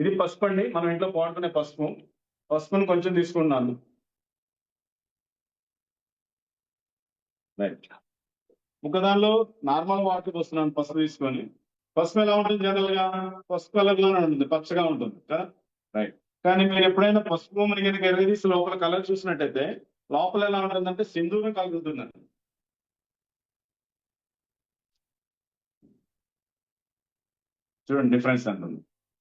ఇది పసుపు అండి. మనం ఇంట్లో వాడుకునే పసుపు. పసుపును కొంచెం తీసుకున్నాను రైట్ ఒక దానిలో నార్మల్ వాటర్ వస్తున్నాను పసుపు తీసుకొని. పసుపు ఎలా ఉంటుంది జనరల్గా పసుపు కలర్ ఉంటుంది పచ్చగా ఉంటుంది కదా? రైట్ కానీ మీరు ఎప్పుడైనా పసుపు మనకి కనుక ఎరగదీసి లోపల కలర్ చూసినట్టయితే లోపల ఎలా ఉంటుందంటే సింధూరం కలుగుతుందండి. చూడండి డిఫరెన్స్ అంటుంది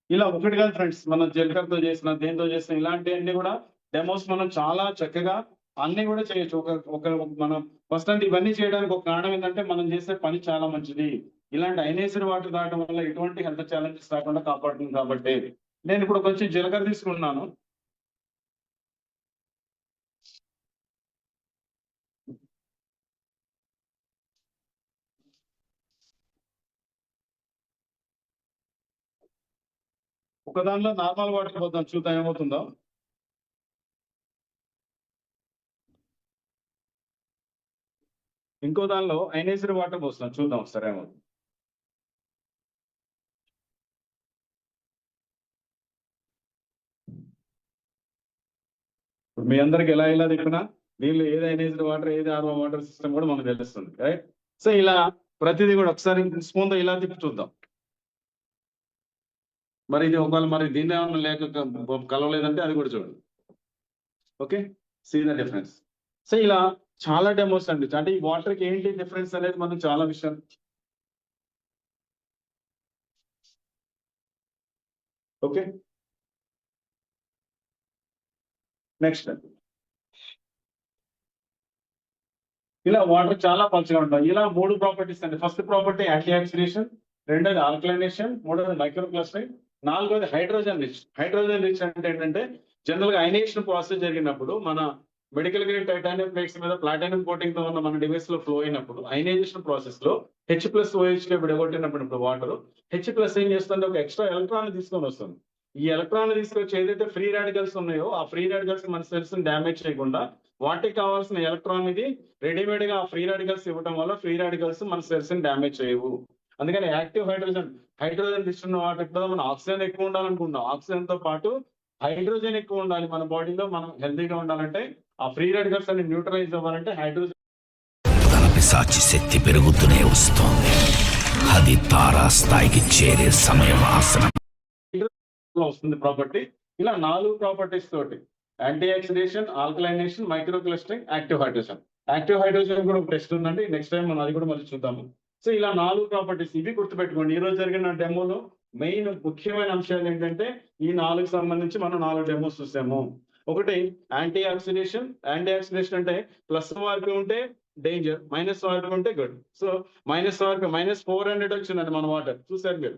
ఇలా ఒకటి కాదు ఫ్రెండ్స్ మనం జీలకర్రతో చేసిన దేంతో చేసిన ఇలాంటివన్నీ కూడా డెమోస్ మనం చాలా చక్కగా అన్ని కూడా చేయొచ్చు. ఒక ఒక మనం ఫస్ట్ అంటే ఇవన్నీ చేయడానికి ఒక కారణం ఏంటంటే మనం చేసే పని చాలా మంచిది. ఇలాంటి ఐనేసర్ వాటర్ తాగడం వల్ల ఎటువంటి హెల్త్ ఛాలెంజెస్ రాకుండా కాపాడుతుంది కాబట్టి. నేను ఇప్పుడు కొంచెం జీలకర్ర తీసుకున్నాను. ఒక దానిలో నార్మల్ వాటర్ పోద్దాం చూద్దాం ఏమవుతుందో. ఇంకో దానిలో ఐనేసర్ వాటర్ పోస్తున్నాం చూద్దాం ఒకసారి ఏమవుతుంది. ఇప్పుడు మీ అందరికి ఎలా ఎలా చెప్పినా దీనిలో ఏది ఐనేసర్ వాటర్ ఏది ఆర్ఓ వాటర్ సిస్టమ్ కూడా మనకు తెలుస్తుంది రైట్ సో ఇలా ప్రతిదీ కూడా ఒకసారి స్పూన్తో ఇలా తిప్పి చూద్దాం. మరి ఇది ఒకవేళ మరి దీని ఏమన్నా లేక కలవలేదంటే అది కూడా చూడండి. Okay? See the difference so ఇలా చాలా డెమోస్ అండి. అంటే ఈ వాటర్కి ఏంటి డిఫరెన్స్ అనేది మనం చాలా విషయం ఓకే? నెక్స్ట్ ఇలా వాటర్ చాలా పలుచగా ఉంటాయి. ఇలా మూడు ప్రాపర్టీస్ అండి. ఫస్ట్ ప్రాపర్టీ యాంటీ ఆక్సిడేషన్ రెండోది ఆల్కలైనేషన్ మూడోది మైక్రో క్లస్టరింగ్ నాలుగోది హైడ్రోజన్ రిచ్. హైడ్రోజన్ రిచ్ అంటే ఏంటంటే జనరల్గా ఐనేషన్ ప్రాసెస్ జరిగినప్పుడు మన మెడికల్ గ్రేడ్ టైటానియం ప్లేట్స్ మీద ప్లాటినం కోటింగ్తో ఉన్న మన డివైస్లో ఫ్లో అయినప్పుడు ఐనైజేషన్ ప్రాసెస్లో హెచ్ ప్లస్ ఓహెచ్లో విడగొట్టినప్పుడు ఇప్పుడు వాటర్ హెచ్ ప్లస్ ఏం చేస్తుంది? ఒక ఎక్స్ట్రా ఎలక్ట్రాన్ తీసుకొని వస్తుంది. ఈ ఎలక్ట్రాన్ తీసుకొచ్చి ఏదైతే ఫ్రీ రాడికల్స్ ఉన్నాయో ఆ ఫ్రీ రాడికల్స్ మన సెల్స్ డ్యామేజ్ చేయకుండా వాటికి కావాల్సిన ఎలక్ట్రాన్ ఇది రెడీమేడ్గా ఫ్రీ రాడికల్స్ ఇవ్వడం వల్ల ఫ్రీ రాడికల్స్ మన సెల్స్ని డ్యామేజ్ చేయవు. అందుకని యాక్టివ్ హైడ్రోజన్ హైడ్రోజన్ తీసుకున్న వాటిలో మనం ఆక్సిజన్ ఎక్కువ ఉండాలనుకుంటాం ఆక్సిజన్తో పాటు హైడ్రోజన్ ఎక్కువ ఉండాలి మన బాడీలో మనం హెల్తీగా ఉండాలంటే ఆ ఫ్రీ రాడికల్స్ అన్ని న్యూట్రలైజ్ అవ్వాలంటే హైడ్రోజన్ పిశాచి శక్తి పెరుగుతూనే వస్తోంది. అది తారాస్థాయికి చేరే సమయం ఆసనం. వస్తుంది ప్రాపర్టీ ఇలా నాలుగు ప్రాపర్టీస్ తోటి antioxidation alkalination micro clustering active hydrogen active hydrogen కూడా టెస్ట్ ఉందండి. నెక్స్ట్ టైం మనం అది కూడా మళ్ళీ చూద్దాము. సో ఇలా నాలుగు ప్రాపర్టీస్ ఇవి గుర్తుపెట్టుకోండి. ఈ రోజు జరిగిన డెమోలో మెయిన్ ముఖ్యమైన అంశాలు ఏంటంటే ఈ నాలుగు సంబంధించి మనం నాలుగు డెమోస్ చూసాము. ఒకటి యాంటీ ఆక్సిడేషన్ యాంటీ ఆక్సిడేషన్ అంటే ప్లస్ వారికి ఉంటే డేంజర్ మైనస్ వారికి ఉంటే గుడ్ సో మైనస్ వారికి మైనస్ ఫోర్ హండ్రెడ్ వచ్చిందండి మన వాటర్. చూసారు మీరు?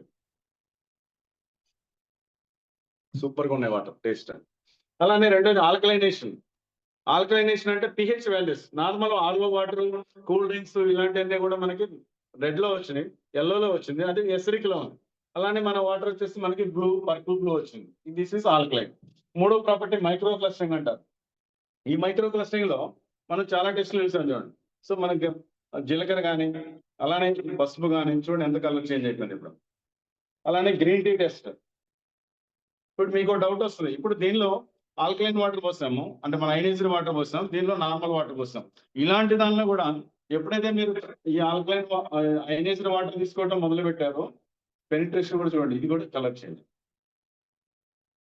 సూపర్గా ఉన్నాయి వాటర్ టేస్ట్ అలానే రెండోది ఆల్కలైనేషన్ ఆల్కలైనేషన్ అంటే పిహెచ్ వాల్యూస్ నార్మల్ ఆల్వో వాటర్ కూల్ డ్రింక్స్ ఇలాంటివన్నీ కూడా మనకి రెడ్లో వచ్చినాయి yellow లో వచ్చింది అది ఎసరిక్లో ఉంది. అలానే మన వాటర్ వచ్చేసి మనకి బ్లూ పర్పుల్ బ్లూ వచ్చింది. దిస్ ఇస్ ఆల్కలైన్ మూడో ప్రాపర్టీ మైక్రో క్లస్టరింగ్ అంటారు. ఈ మైక్రో క్లస్టరింగ్లో మనం చాలా టెస్టులు చూసాం చూడండి. సో మనకి జీలకర్ర కానీ అలానే పసుపు కానీ చూడండి ఎంత కలర్ చేంజ్ అయిపోయింది ఇప్పుడు. అలానే గ్రీన్ టీ టెస్ట్ ఇప్పుడు మీకు డౌట్ వస్తుంది. ఇప్పుడు దీనిలో ఆల్కలైన్ వాటర్ పోసాము అంటే మన ఐనైజర్ వాటర్ పోసాం దీనిలో నార్మల్ వాటర్ పోసాం. ఇలాంటి దానిలో కూడా ఎప్పుడైతే మీరు ఈ ఆల్కలైన్ ఐనైజర్ వాటర్ తీసుకోవడం మొదలు పెట్టారో పెనిట్రేషన్ కూడా చూడండి ఇది కూడా కలర్ చేయండి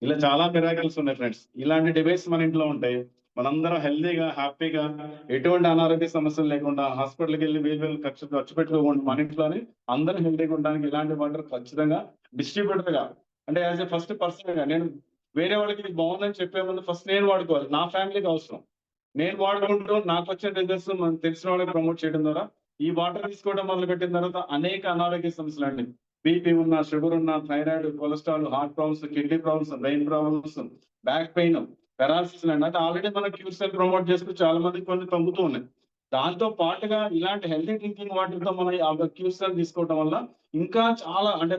ఇలా చాలా మిరాకిల్స్ ఉన్నాయి ఫ్రెండ్స్ ఇలాంటి డివైస్ మన ఇంట్లో ఉంటాయి. మనందరం హెల్దీగా హ్యాపీగా ఎటువంటి అనారోగ్య సమస్యలు లేకుండా హాస్పిటల్కి వెళ్ళి వేలు వేలు ఖర్చు ఖర్చు పెట్టుకోకుండా మన ఇంట్లోనే అందరం హెల్దీగా ఉండడానికి ఇలాంటి వాటర్ ఖచ్చితంగా డిస్ట్రిబ్యూటర్గా అంటే యాజ్ ఎ ఫస్ట్ పర్సన్గా నేను వేరే వాళ్ళకి ఇది బాగుందని చెప్పే ముందు ఫస్ట్ నేను వాడుకోవాలి. నా ఫ్యామిలీకి అవసరం. నేను వాడుకుంటూ నాకు వచ్చిన రిజల్ట్స్ తెలిసిన వాళ్ళకి ప్రమోట్ చేయడం ద్వారా ఈ వాటర్ తీసుకోవడం మొదలు పెట్టిన తర్వాత అనేక అనారోగ్య సమస్యలు అండి. బీపీ ఉన్న షుగర్ ఉన్న thyroid cholesterol heart problems kidney problems brain problems back pain paralysis అండి. అంటే ఆల్రెడీ మన క్యూర్సెల్ ప్రమోట్ చేస్తూ చాలా మంది కొన్ని తగ్గుతూ ఉన్నాయి. దాంతో పాటుగా ఇలాంటి హెల్తీ డ్రింకింగ్ వాటర్ మనం క్యూర్సెల్ తీసుకోవడం వల్ల ఇంకా చాలా అంటే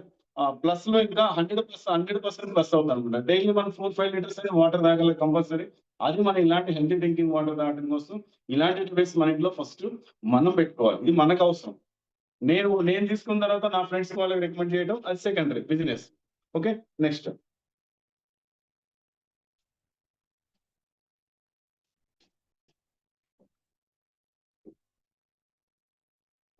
ప్లస్లో ఇంకా hundred plus hundred percent plus అవుతుంది అనమాట డైలీ మనం ఫోర్ ఫైవ్ లీటర్స్ అయితే వాటర్ తాగాలి కంపల్సరీ అది మనం ఇలాంటి హెల్తీ డ్రింకింగ్ వాటర్ తాగడం కోసం ఇలాంటి డివైస్ మన ఇంట్లో ఫస్ట్ మనం పెట్టుకోవాలి. ఇది మనకు అవసరం. నేను నేను తీసుకున్న తర్వాత నా ఫ్రెండ్స్ వాళ్ళకి రికమెండ్ చేయడం అది secondary business okay next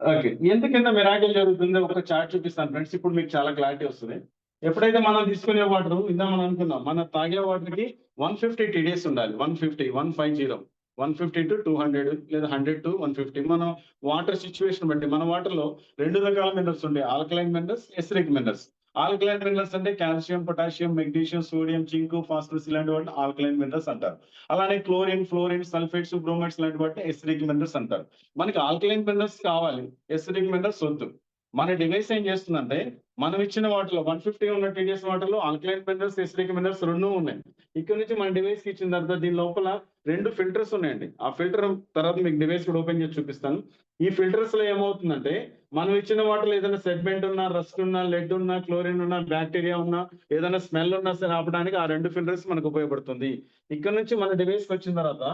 okay ఎందుకంటే మిరాకిల్ జరుగుతుందో ఒక చార్ట్ చూపిస్తాను ఫ్రెండ్స్ ఇప్పుడు మీకు చాలా క్లారిటీ వస్తుంది. ఎప్పుడైతే మనం తీసుకునే వాటర్ ఇందా మనం అనుకున్నాం మన తాగే వాటర్కి వన్ ఫిఫ్టీ టీడీఎస్ ఉండాలి. One fifty one five zero one fifty to two hundred లేదా హండ్రెడ్ టు వన్ ఫిఫ్టీ మనం వాటర్ సిచ్యువేషన్ బట్టి మన వాటర్లో రెండు రకాల మినరల్స్ ఉంటాయి alkaline minerals acidic minerals alkaline minerals అంటే calcium potassium magnesium sodium zinc phosphorus ఇలాంటి వాటిని ఆల్కలైన్ మినరల్స్ అంటారు. అలానే క్లోరిన్ ఫ్లోరిన్ సల్ఫేట్స్ బ్రోమైడ్స్ లాంటి వాటిని ఎసిడిక్ మినరల్స్ అంటారు. మనకి ఆల్కలైన్ మినరల్స్ కావాలి ఎసిడిక్ మినరల్స్ వద్దు. మన డివైస్ ఏం చేస్తుందంటే మనం ఇచ్చిన వాటిలో వన్ ఫిఫ్టీ ఉన్న టీడీఎస్ వాటిలో ఆల్కలైన్ మినరల్స్ ఎసిడిక్ మినరల్స్ రెండు ఉన్నాయి. ఇక్కడ నుంచి మన డివైస్కి ఇచ్చిన తర్వాత దీని లోపల రెండు ఫిల్టర్స్ ఉన్నాయండి. ఆ ఫిల్టర్ తర్వాత మీకు డివైస్ కూడా ఓపెన్ చేసి చూపిస్తాను. ఈ ఫిల్టర్స్లో ఏమవుతుందంటే మనం ఇచ్చిన వాటిలో ఏదైనా సెగ్మెంట్ ఉన్నా రస్ట్ ఉన్నా లెడ్ ఉన్నా క్లోరిన్ ఉన్నా బ్యాక్టీరియా ఉన్నా ఏదైనా స్మెల్ ఉన్నా సరే ఆపడానికి ఆ రెండు ఫిల్టర్స్ మనకు ఉపయోగపడుతుంది. ఇక్కడ నుంచి మన డివైస్కి వచ్చిన తర్వాత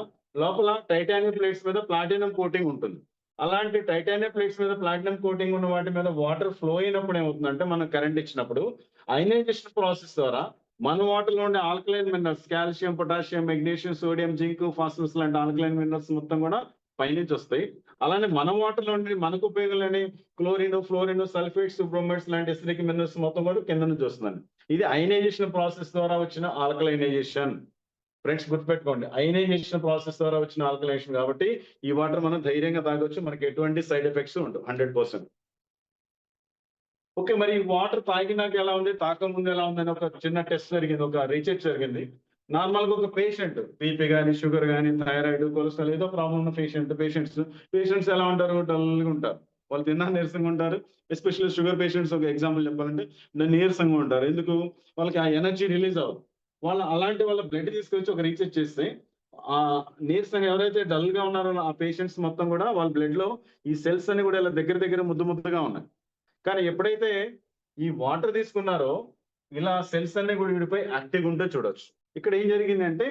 లోపల టైటానియం ప్లేట్స్ మీద ప్లాటినం కోటింగ్ ఉంటుంది. అలాంటి టైటానియం ప్లేట్స్ మీద ప్లాటినం కోటింగ్ ఉన్న వాటి మీద వాటర్ ఫ్లో అయినప్పుడు ఏమవుతుందంటే మనం కరెంట్ ఇచ్చినప్పుడు అయనైజేషన్ ప్రాసెస్ ద్వారా మన వాటర్లో ఉండే alkaline minerals calcium potassium magnesium sodium zinc phosphorus లాంటి ఆల్కలైన్ మినరల్స్ మొత్తం కూడా పైనుంచి వస్తాయి. అలానే మన వాటర్లో ఉండే మనకు ఉపయోగం లేని క్లోరిన్ ఫ్లోరిన్ సల్ఫేట్స్ బ్రోమైడ్స్ లాంటి ఎసిడిక్ మినరల్స్ మొత్తం కూడా కింద నుంచి వస్తుందండి. ఇది అయనైజేషన్ ప్రాసెస్ ద్వారా వచ్చిన ఆల్కలైనైజేషన్ ఫ్రెండ్స్ గుర్తుపెట్టుకోండి. అయనైజేషన్ ప్రాసెస్ ద్వారా వచ్చిన ఆల్కలైజేషన్ కాబట్టి ఈ వాటర్ మనం ధైర్యంగా తాగొచ్చు. మనకి ఎటువంటి సైడ్ ఎఫెక్ట్స్ ఉండవు. హండ్రెడ్ పర్సెంట్ ఓకే మరి ఈ వాటర్ తాగినాక ఎలా ఉంది? తాకముందు ఎలా ఉంది అని ఒక చిన్న టెస్ట్ జరిగింది. ఒక రీసెర్చ్ జరిగింది. నార్మల్గా ఒక పేషెంట్ బీపీ కానీ షుగర్ కానీ థైరాయిడ్ కొలెస్ట్రాల్ ఏదో ప్రాబ్లం ఉన్న పేషెంట్ పేషెంట్స్ పేషెంట్స్ ఎలా ఉంటారు? డల్గా ఉంటారు. వాళ్ళు తిన్నా నీరసంగా ఉంటారు. ఎస్పెషల్లీ షుగర్ పేషెంట్స్ ఒక ఎగ్జాంపుల్ చెప్పాలంటే నీరసంగా ఉంటారు. ఎందుకు? వాళ్ళకి ఆ ఎనర్జీ రిలీజ్ అవ్వదు. వాళ్ళ అలాంటి వాళ్ళ బ్లడ్ తీసుకొచ్చి ఒక రీసెర్చ్ చేస్తే ఆ నీరసంగా ఎవరైతే డల్గా ఉన్నారో ఆ పేషెంట్స్ మొత్తం కూడా వాళ్ళ బ్లడ్లో ఈ సెల్స్ అన్ని కూడా ఇలా దగ్గర దగ్గర ముద్దు ముద్దుగా ఉన్నాయి. కానీ ఎప్పుడైతే ఈ వాటర్ తీసుకున్నారో ఇలా సెల్స్ అన్ని కూడా విడిపోయి యాక్టివ్ ఉంటే చూడొచ్చు. ఇక్కడ ఏం జరిగిందంటే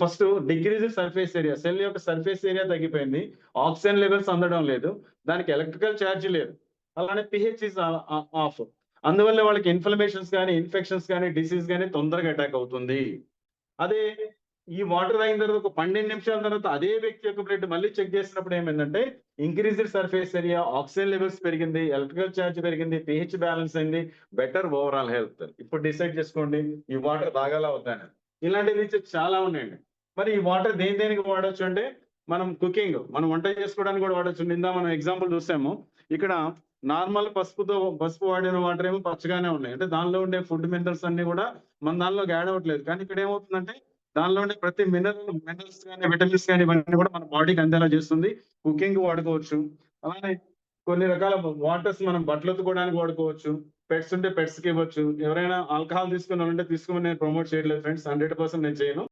first decrease surface area cell యొక్క సర్ఫేస్ ఏరియా తగ్గిపోయింది. ఆక్సిజన్ లెవెల్స్ అందడం లేదు. దానికి ఎలక్ట్రికల్ ఛార్జ్ లేదు. అలానే పిహెచ్ ఇస్ ఆఫ్ అందువల్ల వాళ్ళకి ఇన్ఫ్లమేషన్స్ కానీ ఇన్ఫెక్షన్స్ కానీ డిసీజ్ కానీ తొందరగా అటాక్ అవుతుంది. అదే ఈ వాటర్ తాగిన తర్వాత ఒక పన్నెండు నిమిషాల తర్వాత అదే వ్యక్తి యొక్క బ్లడ్ మళ్ళీ చెక్ చేసినప్పుడు ఏమైందంటే increased surface area oxygen levels పెరిగింది ఎలక్ట్రికల్ ఛార్జ్ పెరిగింది పిహెచ్ బ్యాలెన్స్ అయింది బెటర్ ఓవరాల్ హెల్త్ ఇప్పుడు డిసైడ్ చేసుకోండి ఈ వాటర్ తాగాలా వద్దని ఇలాంటి రీసెర్చ్ చాలా ఉన్నాయండి. మరి ఈ వాటర్ దేని దేనికి వాడొచ్చు అంటే మనం కుకింగ్ మనం వంట చేసుకోవడానికి కూడా వాడొచ్చు. నిందా మనం ఎగ్జాంపుల్ చూసాము. ఇక్కడ నార్మల్ పసుపుతో పసుపు వాడిన వాటర్ ఏమో పచ్చగానే ఉన్నాయి. అంటే దానిలో ఉండే ఫుడ్ మినరల్స్ అన్ని కూడా మన దానిలో యాడ్ అవ్వట్లేదు. కానీ ఇక్కడ ఏమవుతుందంటే దానిలో ఉండే ప్రతి మినరల్ మినరల్స్ కానీ విటమిన్స్ కానీ ఇవన్నీ కూడా మన బాడీకి అందేలా చేస్తుంది. కుకింగ్ వాడుకోవచ్చు. అలానే కొన్ని రకాల వాటర్స్ మనం బట్టలు ఉతుకోవడానికి వాడుకోవచ్చు. పెట్స్ ఉంటే పెట్స్కి ఇవ్వచ్చు. ఎవరైనా ఆల్కహాల్ తీసుకున్న ఉంటే తీసుకుని నేను ప్రమోట్ చేయట్లేదు ఫ్రెండ్స్. హండ్రెడ్ పర్సెంట్ నేను చేయను.